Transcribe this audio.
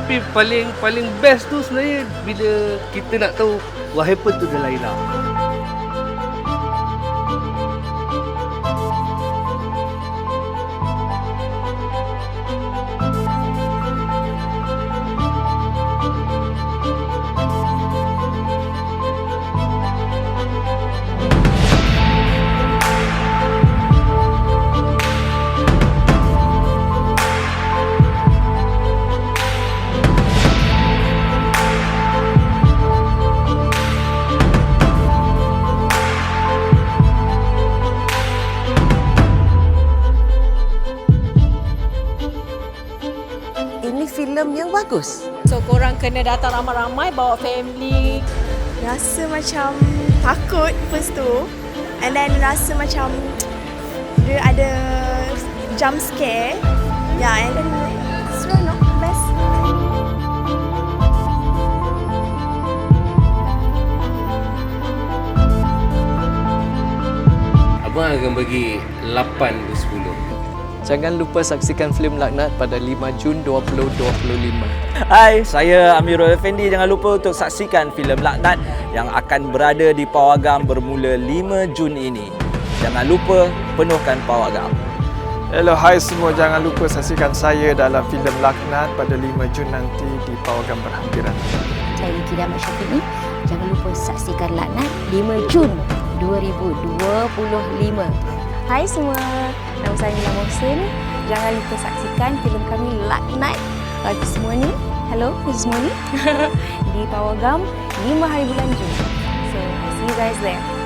Tapi paling paling best tu sebenarnya bila kita nak tahu what happened to the Laila. Ini filem yang bagus. So korang kena datang ramai-ramai bawa family. Rasa macam takut first tu and then rasa macam dia ada jump scare. Yeah, and then seronok, no? Best. Abang akan bagi 8 ke 10. Jangan lupa saksikan filem Laknat pada 5 Jun 2025. Hai, saya Amirul Effendi. Jangan lupa untuk saksikan filem Laknat yang akan berada di Pawagam bermula 5 Jun ini. Jangan lupa penuhkan Pawagam. Hello, hai semua. Jangan lupa saksikan saya dalam filem Laknat pada 5 Jun nanti di Pawagam Berhampiran. Saya Niki Dama Syafiq Jangan lupa saksikan Laknat 5 Jun 2025. Hai semua, nama saya Nila Mohsin. Jangan lupa saksikan filem kami Laknat bagi semua ni. Hello, this is Moni. di Pawagam 5 hari bulan Jun. So, see you guys there.